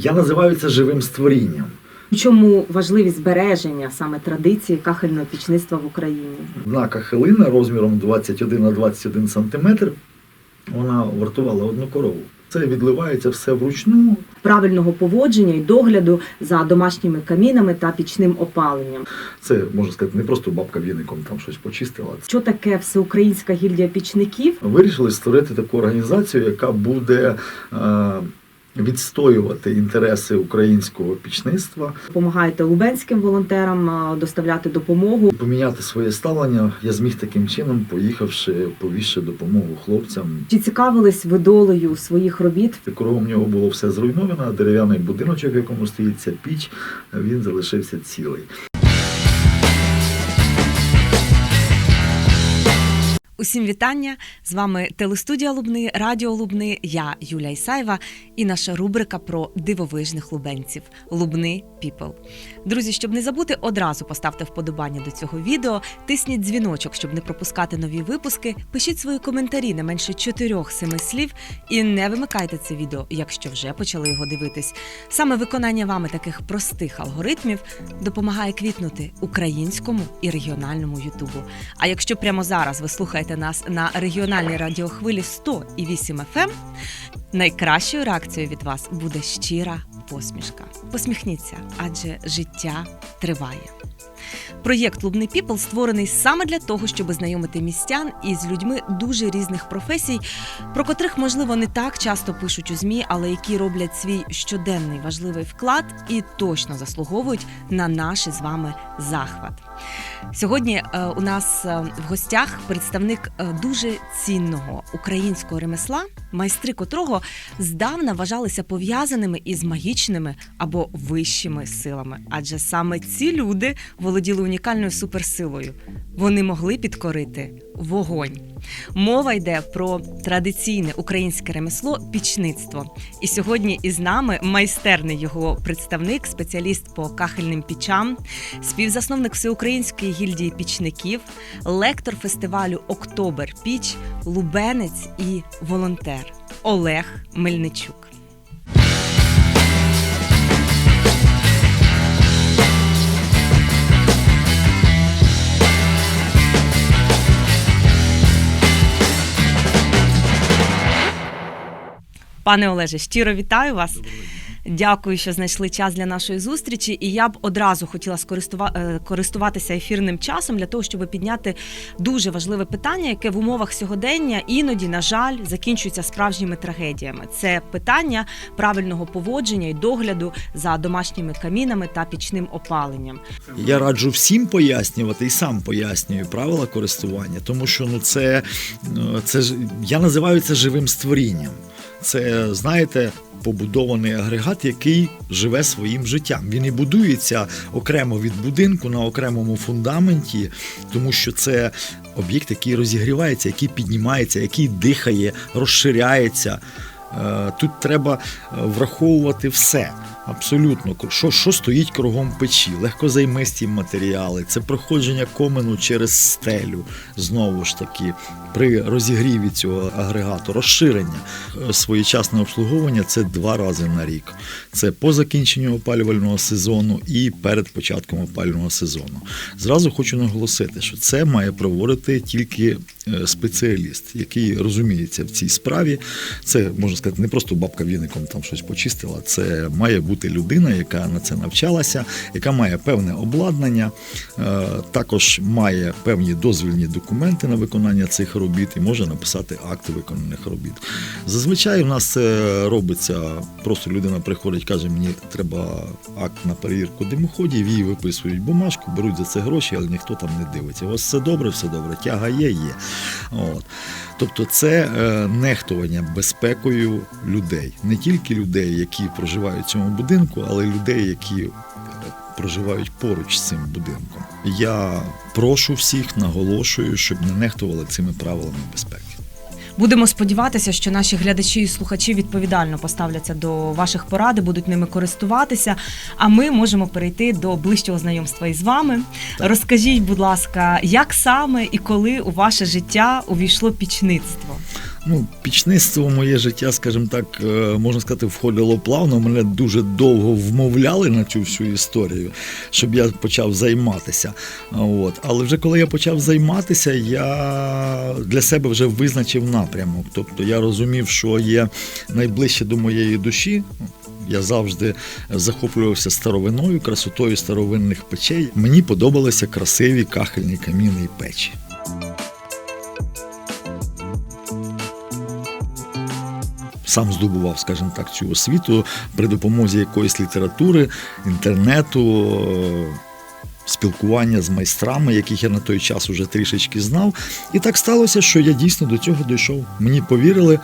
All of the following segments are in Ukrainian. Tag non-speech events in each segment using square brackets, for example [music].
Я називаю це живим створінням. Чому важливість збереження саме традиції кахельного пічництва в Україні? Одна кахелина розміром 21 на 21 сантиметр, вона вартувала одну корову. Це відливається все вручну. Правильного поводження і догляду за домашніми камінами та пічним опаленням. Це можна сказати, не просто бабка віником там щось почистила. Що таке всеукраїнська гільдія пічників? Вирішили створити таку організацію, яка буде е, відстоювати інтереси українського пічництва, Допомагаєте лубенським волонтерам доставляти допомогу. поміняти своє ставлення. Я зміг таким чином, поїхавши повізши допомогу хлопцям. Чи цікавились ви долею своїх робіт? Кругом нього було все зруйновано, дерев'яний будиночок, в якому стоїть ця піч, він залишився цілий. Усім вітання! З вами телестудія Лубни, Радіо Лубни, я Юля Ісаєва і наша рубрика про дивовижних лубенців Лубни People. Друзі, щоб не забути, одразу поставте вподобання до цього відео, тисніть дзвіночок, щоб не пропускати нові випуски. Пишіть свої коментарі не менше 4-7 слів і не вимикайте це відео, якщо вже почали його дивитись. Саме виконання вами таких простих алгоритмів допомагає квітнути українському і регіональному Ютубу. А якщо прямо зараз ви слухаєте нас на регіональній радіохвилі 100 і 8 FM, найкращою реакцією від вас буде щира посмішка. Посміхніться, адже життя триває. Проєкт Лубний Піпл створений саме для того, щоб знайомити містян із людьми дуже різних професій, про котрих, можливо, не так часто пишуть у ЗМІ, але які роблять свій щоденний важливий вклад і точно заслуговують на наш з вами захват. Сьогодні е, у нас е, в гостях представник е, дуже цінного українського ремесла, майстри котрого здавна вважалися пов'язаними із магічними або вищими силами. Адже саме ці люди володіли унікальною суперсилою. Вони могли підкорити вогонь. Мова йде про традиційне українське ремесло пічництво. І сьогодні із нами майстерний його представник, спеціаліст по кахельним пічам, співзасновник всеукраїнської гільдії пічників, лектор фестивалю Октобер Піч, лубенець і волонтер Олег Мельничук. Пане Олеже, щиро вітаю вас. Дякую, що знайшли час для нашої зустрічі. І я б одразу хотіла е, користуватися ефірним часом для того, щоб підняти дуже важливе питання, яке в умовах сьогодення іноді, на жаль, закінчується справжніми трагедіями. Це питання правильного поводження і догляду за домашніми камінами та пічним опаленням. Я раджу всім пояснювати і сам пояснюю правила користування, тому що ну це, ну, це ж я називаю це живим створінням. Це, знаєте, побудований агрегат, який живе своїм життям. Він і будується окремо від будинку на окремому фундаменті, тому що це об'єкт, який розігрівається, який піднімається, який дихає, розширяється. Е, Тут треба е, враховувати все. Абсолютно, що, що стоїть кругом печі, легкозаймисті матеріали, це проходження комену через стелю, знову ж таки, при розігріві цього агрегату, розширення, Е, своєчасне обслуговування це два рази на рік. Це по закінченню опалювального сезону і перед початком опалювального сезону. Зразу хочу наголосити, що це має проводити тільки е, спеціаліст, який розуміється в цій справі. Це можна сказати, не просто бабка віником там щось почистила. Це має бути людина, яка на це навчалася, яка має певне обладнання, е, також має певні дозвільні документи на виконання цих робіт і може написати акти виконаних робіт. Зазвичай у нас це робиться, просто людина приходить, каже, мені треба акт на перевірку димоходів, їй виписують бумажку, беруть за це гроші, але ніхто там не дивиться. Вас все добре, все добре, тяга є, є. От. Тобто це е, нехтування безпекою людей, не тільки людей, які проживають в цьому будинку, але й людей, які е, проживають поруч з цим будинком. Я прошу всіх, наголошую, щоб не нехтували цими правилами безпеки. Будемо сподіватися, що наші глядачі і слухачі відповідально поставляться до ваших порад, будуть ними користуватися. А ми можемо перейти до ближчого знайомства із вами. Так. Розкажіть, будь ласка, як саме і коли у ваше життя увійшло пічництво? Ну, пічництво моє життя, скажімо так, е, можна сказати, входило плавно. Мене дуже довго вмовляли на цю всю історію, щоб я почав займатися. От. Але вже коли я почав займатися, я для себе вже визначив напрямок. Тобто я розумів, що є найближче до моєї душі. Я завжди захоплювався старовиною, красотою старовинних печей. Мені подобалися красиві кахельні каміни і печі. Сам здобував, скажімо так, цю освіту при допомозі якоїсь літератури, інтернету, спілкування з майстрами, яких я на той час уже трішечки знав. І так сталося, що я дійсно до цього дійшов. Мені повірили,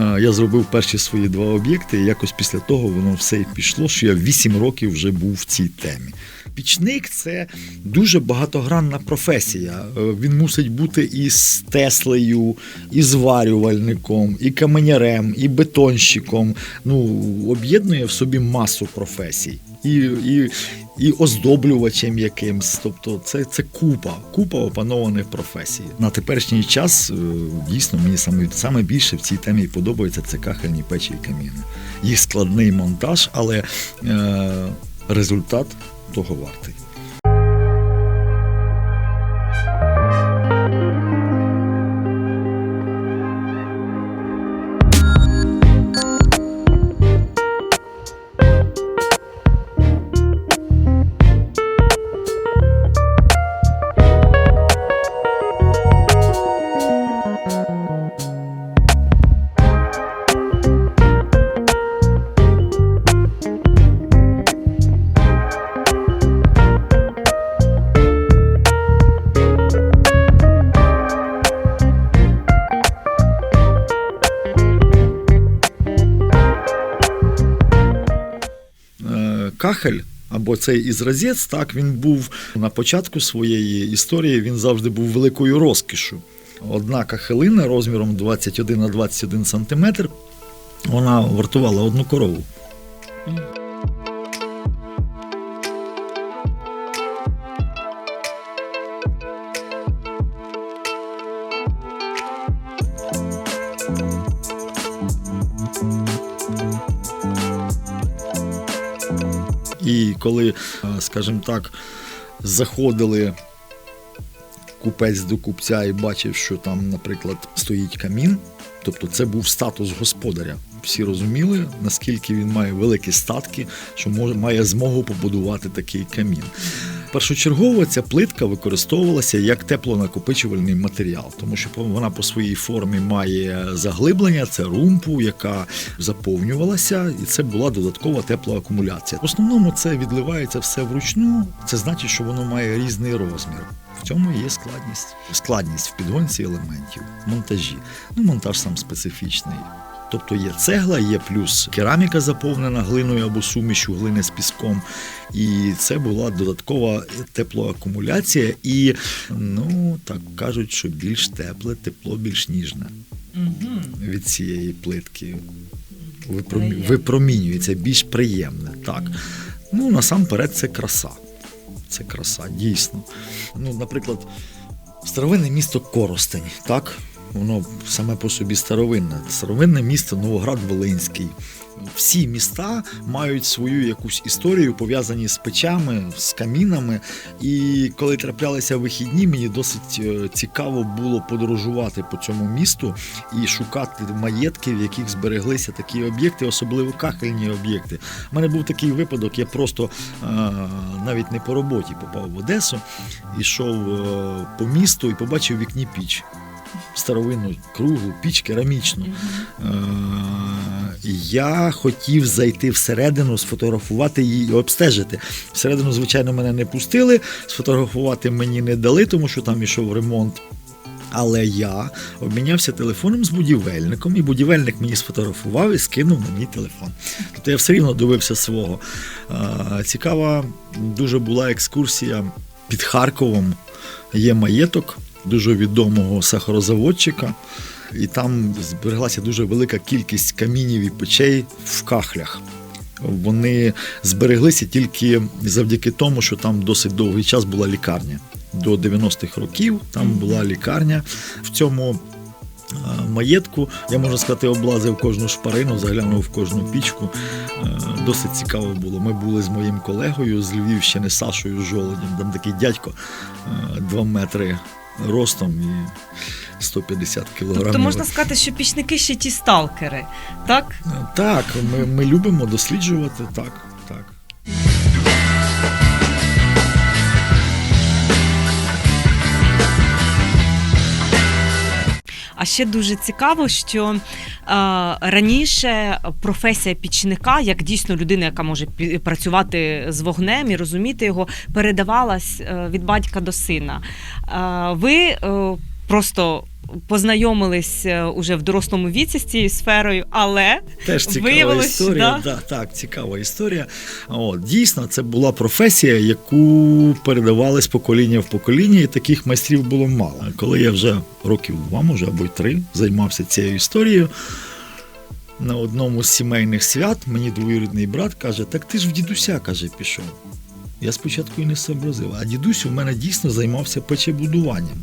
е, я зробив перші свої два об'єкти, і якось після того воно все і пішло, що я 8 років вже був в цій темі. Пічник це дуже багатогранна професія. Е, Він мусить бути і з Теслею, і зварювальником, і каменярем, і бетонщиком. Ну, об'єднує в собі масу професій. І, і, і оздоблювачем якимсь. Тобто це, це купа, купа опанованих професій. На теперішній час е, дійсно мені саме, саме більше в цій темі подобається це кахельні печі і каміни. Їх складний монтаж, але е, результат того вартий. Цей ізразець, так він був на початку своєї історії. Він завжди був великою розкішу. Одна кахелина розміром 21 на 21 сантиметр. Вона вартувала одну корову. І коли, е, скажімо так, заходили купець до купця і бачив, що там, наприклад, стоїть камін, тобто це був статус господаря. Всі розуміли, наскільки він має великі статки, що може, має змогу побудувати такий камін. Першочергово ця плитка використовувалася як теплонакопичувальний матеріал, тому що вона по своїй формі має заглиблення, це румпу, яка заповнювалася, і це була додаткова теплоакумуляція. В основному це відливається все вручну. Це значить, що воно має різний розмір. В цьому є складність. Складність в підгонці елементів, монтажі. Ну, монтаж сам специфічний. Тобто є цегла, є плюс кераміка заповнена глиною або сумішю глини з піском. І це була додаткова теплоакумуляція. І, ну, так кажуть, що більш тепле, тепло більш ніжне від цієї плитки. Випромі- Випромінюється більш приємне. Так. Ну, насамперед, це краса. Це краса, дійсно. Ну, наприклад, старовинне місто Коростень, так? Воно саме по собі старовинне. Старовинне місто Новоград Волинський. Всі міста мають свою якусь історію, пов'язані з печами, з камінами. І коли траплялися вихідні, мені досить е, цікаво було подорожувати по цьому місту і шукати маєтки, в яких збереглися такі об'єкти, особливо кахельні об'єкти. У мене був такий випадок, я просто е, навіть не по роботі попав в Одесу, ішов е, по місту і побачив вікні піч. Старовинну круглу піч керамічну. Е, я хотів зайти всередину, сфотографувати її і обстежити. Всередину, звичайно, мене не пустили, сфотографувати мені не дали, тому що там ішов ремонт. Але я обмінявся телефоном з будівельником, і будівельник мені сфотографував і скинув мій телефон. Тобто я все рівно дивився свого. Е, Цікава дуже була екскурсія під Харковом. Є маєток дуже відомого сахарозаводчика, і там збереглася дуже велика кількість камінів і печей в кахлях. Вони збереглися тільки завдяки тому, що там досить довгий час була лікарня. До 90-х років там була лікарня. В цьому е, маєтку. Я можу сказати, облазив кожну шпарину, заглянув в кожну пічку. Е, Досить цікаво було. Ми були з моїм колегою з Львівщини Сашою Жолодем. Там такий дядько 2 метри ростом і 150 кілограмів. Тобто можна сказати, що пічники ще ті сталкери, так? Так, ми, ми любимо досліджувати. Так, А ще дуже цікаво, що е, раніше професія пічника, як дійсно людина, яка може працювати з вогнем і розуміти його, передавалась е, від батька до сина. Е, ви просто познайомились е, уже в дорослому віці з цією сферою, але Теж цікава Виявилось, історія. да? Да, так, цікава історія. От, дійсно, це була професія, яку передавали з покоління в покоління, і таких майстрів було мало. Коли я вже років два, може, або й три, займався цією історією. На одному з сімейних свят мені двоюрідний брат каже: Так ти ж в дідуся каже, пішов. Я спочатку і не сообразив. А дідусь у мене дійсно займався печебудуванням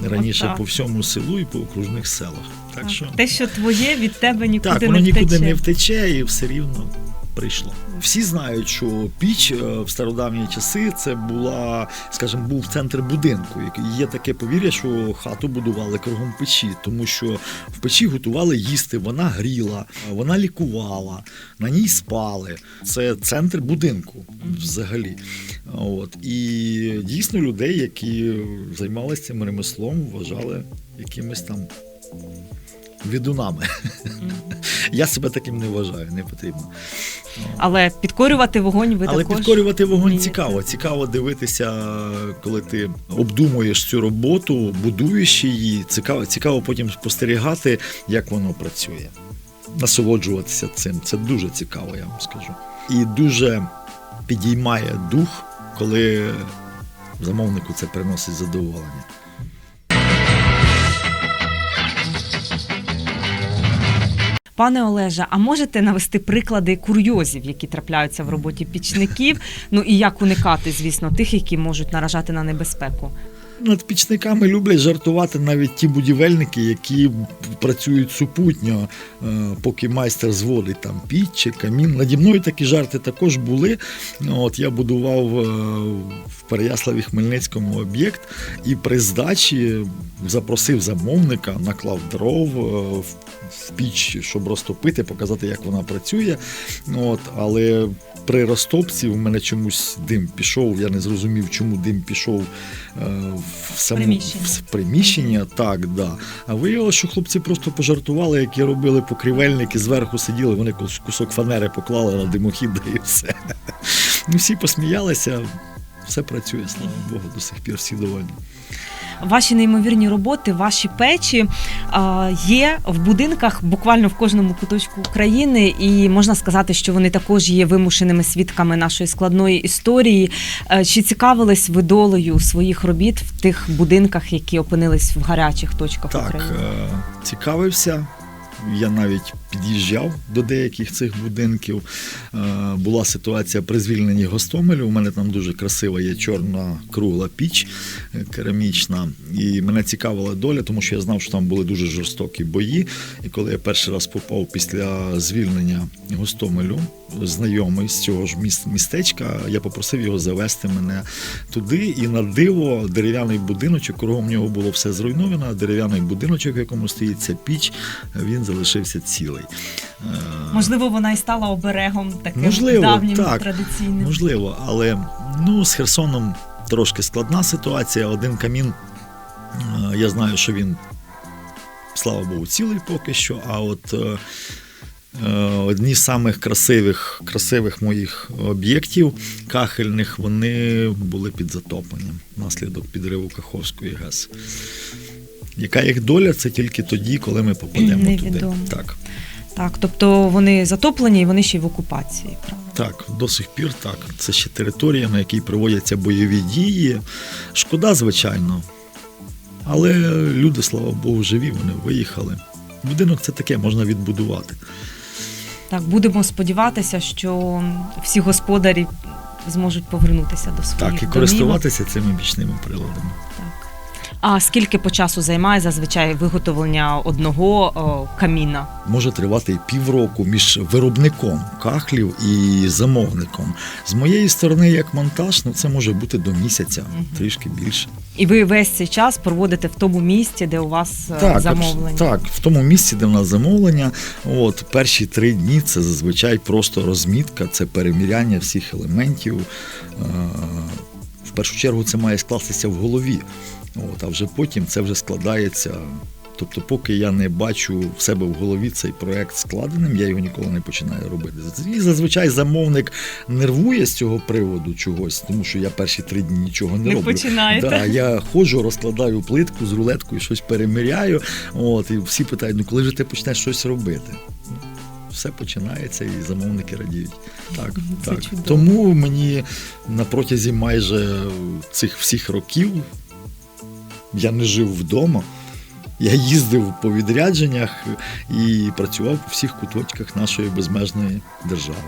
раніше Отак. по всьому селу і по окружних селах. Так що те, що твоє, від тебе нікуди так, не втече. нікуди не втече і все рівно прийшло. Всі знають, що піч е, в стародавні часи це була, скажімо, був центр будинку. Є таке повір'я, що хату будували кругом печі, тому що в печі готували їсти, вона гріла, вона лікувала, на ній спали. Це центр будинку взагалі. От. І дійсно людей, які займалися цим ремеслом, вважали якимись там відунами. [laughs] Я себе таким не вважаю, не потрібно. Але підкорювати вогонь ви Але також підкорювати вогонь цікаво. Цікаво дивитися, коли ти обдумуєш цю роботу, будуєш її. Цікаво, цікаво потім спостерігати, як воно працює. Насолоджуватися цим. Це дуже цікаво, я вам скажу. І дуже підіймає дух, коли замовнику це приносить задоволення. Пане Олеже, а можете навести приклади курйозів, які трапляються в роботі пічників? Ну і як уникати, звісно, тих, які можуть наражати на небезпеку? Над пічниками люблять жартувати навіть ті будівельники, які працюють супутньо, е, поки майстер зводить там піч чи камін. Наді мною такі жарти також були. От я будував е, в Переяславі Хмельницькому об'єкт і при здачі запросив замовника, наклав дров е, в- піч, щоб розтопити, показати, як вона працює. От, але при розтопці в мене чомусь дим пішов. Я не зрозумів, чому дим пішов в саму Приміщення. в приміщення. Так, да. А виявилося, що хлопці просто пожартували, які робили покрівельники, зверху сиділи, вони кусок фанери поклали на димохід і все. Ну, всі посміялися, все працює, слава Богу, до сих пір всі довольні. Ваші неймовірні роботи, ваші печі а, є в будинках буквально в кожному куточку України, і можна сказати, що вони також є вимушеними свідками нашої складної історії. Е, Чи цікавились ви долею своїх робіт в тих будинках, які опинились в гарячих точках Так, України? е, цікавився. Я навіть під'їжджав до деяких цих будинків. Е, Була ситуація при звільненні Гостомелю. У мене там дуже красива є чорна кругла піч е, керамічна. І мене цікавила доля, тому що я знав, що там були дуже жорстокі бої. І коли я перший раз попав після звільнення Гостомелю, знайомий з цього ж містечка, я попросив його завести мене туди. І на диво дерев'яний будиночок, кругом нього було все зруйновано, дерев'яний будиночок, в якому стоїть ця піч, він залишився цілий. Е, Можливо, вона і стала оберегом таким Можливо, давнім так. традиційним. Можливо, але ну, з Херсоном трошки складна ситуація. Один камін, е, я знаю, що він, слава Богу, цілий поки що. А от е, одні з самих красивих, красивих моїх об'єктів кахельних, вони були під затопленням внаслідок підриву Каховської ГЕС. Яка їх доля, це тільки тоді, коли ми попадемо Невідомо. туди. Так. Так, тобто вони затоплені і вони ще й в окупації. Правда? Так, до сих пір так. Це ще територія, на якій проводяться бойові дії. Шкода, звичайно. Але люди, слава Богу, живі, вони виїхали. Будинок це таке, можна відбудувати. Так, будемо сподіватися, що всі господарі зможуть повернутися до своїх Так, і домівок. користуватися цими бічними приладами. Так. А скільки по часу займає зазвичай виготовлення одного о, каміна? може тривати півроку між виробником кахлів і замовником. З моєї сторони, як монтаж, ну це може бути до місяця, Мгм. трішки більше. І ви весь цей час проводите в тому місці, де у вас е, Так, замовлення? так, в тому місці, де в нас замовлення. От перші три дні це зазвичай просто розмітка, це переміряння всіх елементів. Е, В першу чергу це має скластися в голові. От, а вже потім це вже складається. Тобто, поки я не бачу в себе в голові цей проект складеним, я його ніколи не починаю робити. І зазвичай замовник нервує з цього приводу чогось, тому що я перші три дні нічого не, Не роблю. починаєте. Да, я ходжу, розкладаю плитку з рулеткою, щось переміряю. От, і всі питають: ну коли ж ти почнеш щось робити? Все починається, і замовники радіють. Так, Це так. чудово. Тому мені на протязі майже цих всіх років я не жив вдома. Я їздив по відрядженнях і працював по всіх куточках нашої безмежної держави.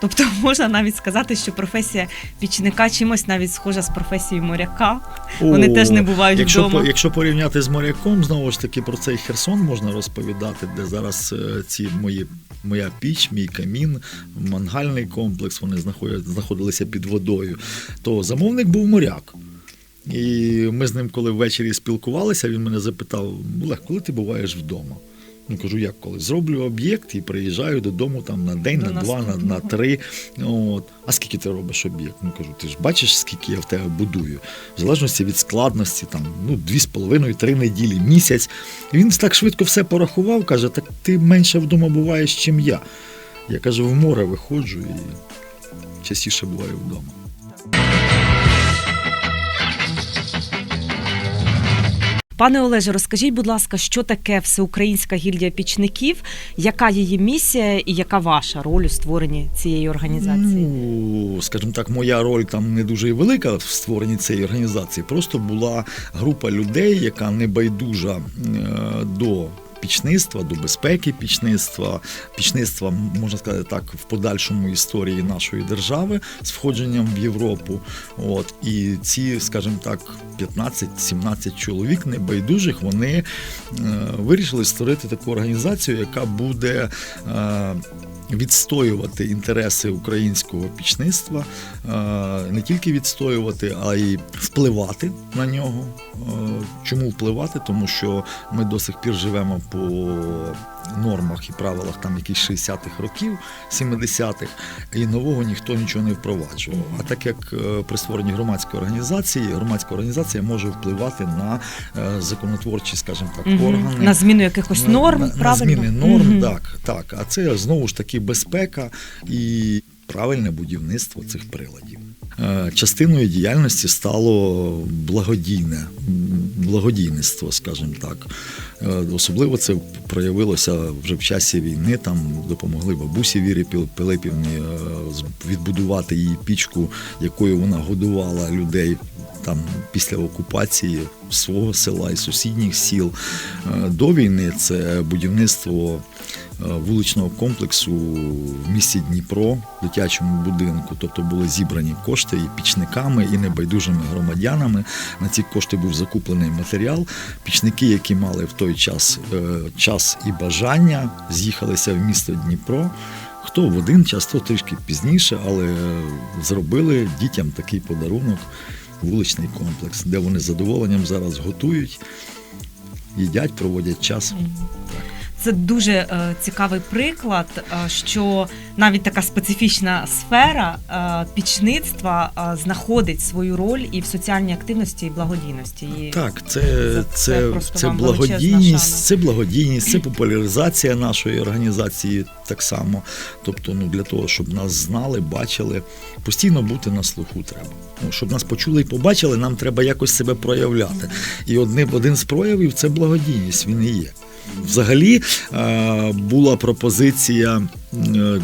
Тобто [laughs] можна навіть сказати, що професія пічника чимось навіть схожа з професією моряка. Вони теж не бувають якщо, вдома. по- якщо порівняти з моряком, знову ж таки про цей Херсон можна розповідати, де зараз е, ці мої. Моя піч, мій камін, мангальний комплекс, вони знаходилися під водою. То замовник був моряк. І ми з ним, коли ввечері спілкувалися, він мене запитав: Олег, коли ти буваєш вдома? Ну, кажу, як коли? Зроблю об'єкт і приїжджаю додому там на день, До на два, на, на три. От. А скільки ти робиш об'єкт? Ну кажу, ти ж бачиш, скільки я в тебе будую. В залежності від складності, там, ну, дві з половиною, три неділі, місяць. І він так швидко все порахував, каже, так ти менше вдома буваєш, чим я. Я кажу, в море виходжу і частіше буваю вдома. Пане Олеже, розкажіть, будь ласка, що таке Всеукраїнська гільдія пічників, яка її місія і яка ваша роль у створенні цієї організації? Ну, скажімо так, моя роль там не дуже велика в створенні цієї організації. Просто була група людей, яка не байдужа е, до. Пічництва до безпеки пічництва, пічництва, можна сказати так, в подальшому історії нашої держави з входженням в Європу. От і ці, скажімо так, 15-17 чоловік небайдужих, вони е, вирішили створити таку організацію, яка буде е, відстоювати інтереси українського пічництва, не тільки відстоювати, а й впливати на нього. Чому впливати? Тому що ми до сих пір живемо по нормах і правилах там якісь 60-х років, 70-х, і нового ніхто нічого не впроваджував. А так як е, при створенні громадської організації, громадська організація може впливати на е, законотворчі, скажімо так, органи. На зміну якихось норм, на, на зміни норм, Мгм. так, так. А це знову ж таки безпека і правильне будівництво цих приладів. Е, Частиною діяльності стало благодійне благодійництво, скажімо так. Е, Особливо це проявилося вже в часі війни. Там допомогли бабусі Вірі Пилипівні е, відбудувати її пічку, якою вона годувала людей там після окупації свого села і сусідніх сіл. До війни це будівництво вуличного комплексу в місті Дніпро, в дитячому будинку. Тобто були зібрані кошти і пічниками, і небайдужими громадянами. На ці кошти був закуплений матеріал. Пічники, які мали в той час е, час і бажання, з'їхалися в місто Дніпро. Хто в один час, хто трішки пізніше, але е, зробили дітям такий подарунок, вуличний комплекс, де вони з задоволенням зараз готують, їдять, проводять час. Це дуже е, цікавий приклад, е, що навіть така специфічна сфера е, пічництва е, знаходить свою роль і в соціальній активності і благодійності. І Так, це, це це, це, благодійність, це благодійність, це популяризація нашої організації так само. Тобто, ну для того, щоб нас знали, бачили, постійно бути на слуху треба. Ну, щоб нас почули і побачили, нам треба якось себе проявляти. І одним один з проявів це благодійність. Він і є. Взагалі е, була пропозиція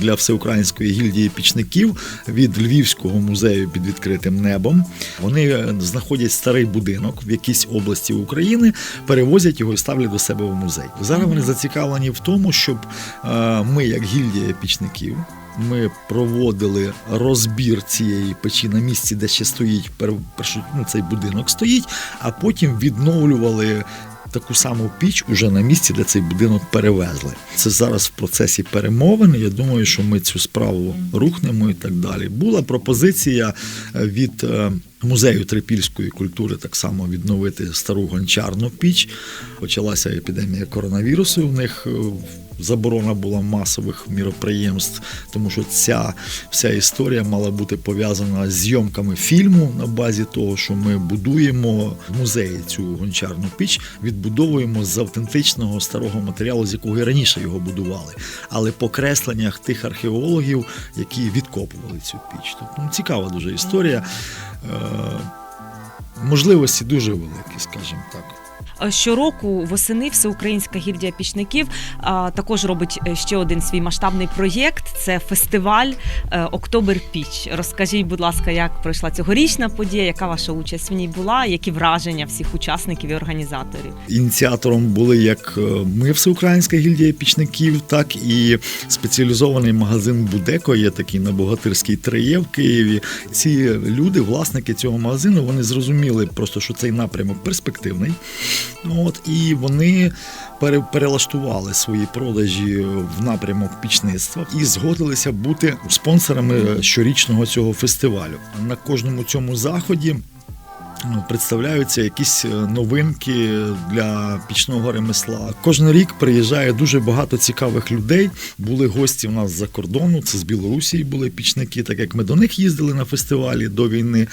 для всеукраїнської гільдії пічників від Львівського музею під відкритим небом. Вони е, знаходять старий будинок в якійсь області України, перевозять його і ставлять до себе в музей. Зараз вони зацікавлені в тому, щоб е, ми, як гільдія пічників, ми проводили розбір цієї печі на місці, де ще стоїть ну, цей будинок стоїть, а потім відновлювали. Таку саму піч уже на місці, де цей будинок перевезли. Це зараз в процесі перемовин. Я думаю, що ми цю справу рухнемо і так далі. Була пропозиція е, від е, музею трипільської культури так само відновити стару гончарну піч. Почалася епідемія коронавірусу. У них е, заборона була масових міроприємств, тому що ця вся історія мала бути пов'язана з зйомками фільму на базі того, що ми будуємо в музеї цю гончарну піч, відбудовуємо з автентичного старого матеріалу, з якого і раніше його будували. Але по кресленнях тих археологів, які відкопували цю піч. Тобто ну, цікава дуже історія. Е, можливості дуже великі, скажімо так. Е, Щороку восени Всеукраїнська гільдія пічників також робить е, ще один свій масштабний проєкт. Це фестиваль е, Октобер Піч. Розкажіть, будь ласка, як пройшла цьогорічна подія, яка ваша участь в ній була, які враження всіх учасників і організаторів? Ініціатором були як ми, Всеукраїнська гільдія пічників, так і спеціалізований магазин Будеко. Є такий на Богатирській 3 є в Києві. Ці люди, власники цього магазину, вони зрозуміли просто, що цей напрямок перспективний. От і вони пере- перелаштували свої продажі в напрямок пічництва і згодилися бути спонсорами щорічного цього фестивалю. На кожному цьому заході ну, представляються якісь е, новинки для пічного ремесла. Кожен рік приїжджає дуже багато цікавих людей. Були гості у нас з-за кордону, це з Білорусі були пічники. Так як ми до них їздили на фестивалі до війни,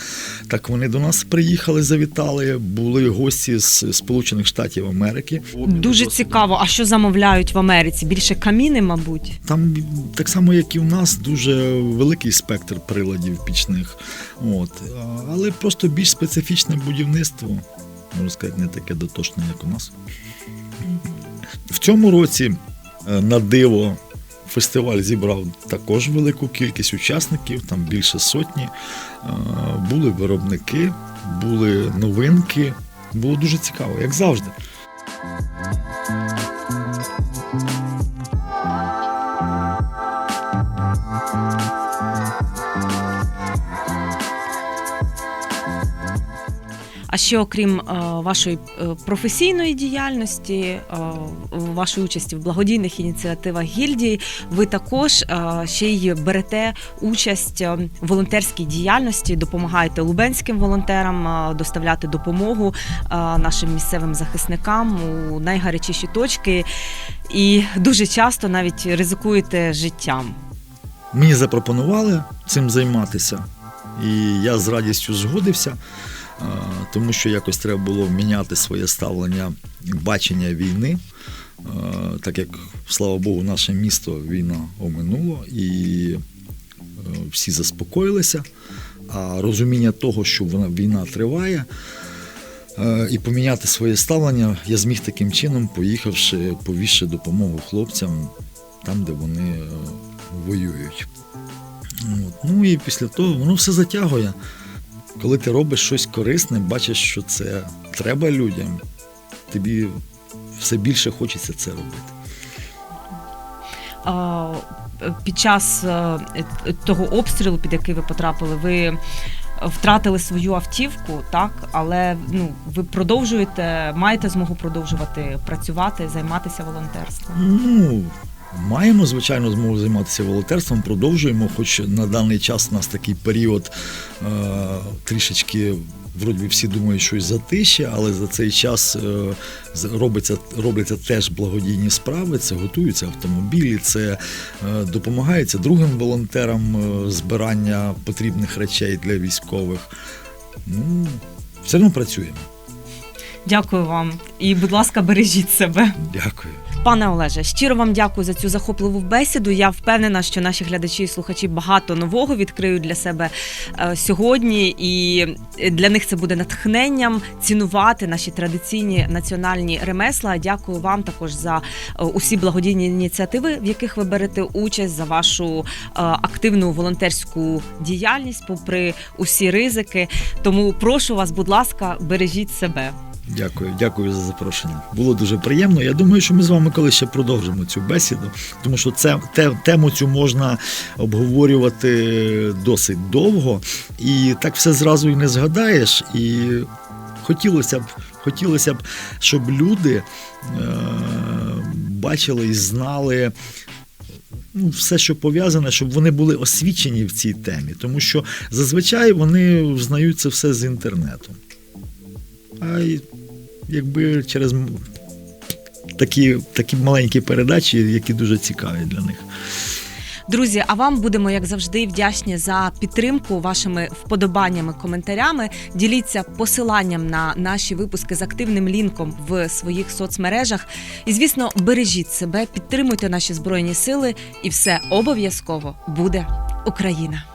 так вони до нас приїхали, завітали. Були гості з Сполучених Штатів Америки. Дуже цікаво. А що замовляють в Америці? Більше каміни, мабуть. Там так само, як і у нас, дуже великий спектр приладів пічних. От. Але просто більш специфічне будівництво, можна сказати, не таке дотошне, як у нас. В цьому році е, на диво фестиваль зібрав також велику кількість учасників, там більше сотні. Е, Були виробники, були новинки. Було дуже цікаво, як завжди. Ще окрім е, вашої е, професійної діяльності, е, вашої участі в благодійних ініціативах гільдії, ви також ще й берете участь в волонтерській діяльності, допомагаєте лубенським волонтерам доставляти допомогу нашим місцевим захисникам у найгарячіші точки, і дуже часто навіть ризикуєте життям. Мені запропонували цим займатися, і я з радістю згодився, тому що якось треба було міняти своє ставлення, бачення війни. Так як, слава Богу, наше місто війна оминуло, і е, всі заспокоїлися. А розуміння того, що вона війна триває, е, і поміняти своє ставлення я зміг таким чином, поїхавши, повісши допомогу хлопцям там, де вони е, воюють. От. Ну і після того воно все затягує. Коли ти робиш щось корисне, бачиш, що це треба людям, тобі все більше хочеться це робити. А, під час е, того обстрілу, під який ви потрапили, ви втратили свою автівку, так, але ну ви продовжуєте, маєте змогу продовжувати працювати, займатися волонтерством. Ну, маємо, звичайно, змогу займатися волонтерством, продовжуємо, хоч на даний час у нас такий період е, трішечки. Вроді всі думають, що й затишя, але за цей час е, робиться, робляться теж благодійні справи, це готуються автомобілі, це е, допомагається другим волонтерам е, збирання потрібних речей для військових. Ну, все одно працюємо. Дякую вам і, будь ласка, бережіть себе. Дякую. Пане Олеже, щиро вам дякую за цю захопливу бесіду. Я впевнена, що наші глядачі і слухачі багато нового відкриють для себе е, сьогодні, і для них це буде натхненням цінувати наші традиційні національні ремесла. Дякую вам також за е, усі благодійні ініціативи, в яких ви берете участь, за вашу е, активну волонтерську діяльність, попри усі ризики. Тому прошу вас, будь ласка, бережіть себе. Дякую, дякую за запрошення. Було дуже приємно. Я думаю, що ми з вами коли ще продовжимо цю бесіду, тому що це те, тему цю можна обговорювати досить довго, і так все зразу і не згадаєш. І хотілося б, хотілося б, щоб люди е, бачили і знали. Ну, все, що пов'язане, щоб вони були освічені в цій темі, тому що зазвичай вони знають це все з інтернету. А якби через такі, такі маленькі передачі, які дуже цікаві для них. Друзі, а вам будемо, як завжди, вдячні за підтримку вашими вподобаннями, коментарями. Діліться посиланням на наші випуски з активним лінком в своїх соцмережах. І, звісно, бережіть себе, підтримуйте наші збройні сили, і все обов'язково буде Україна.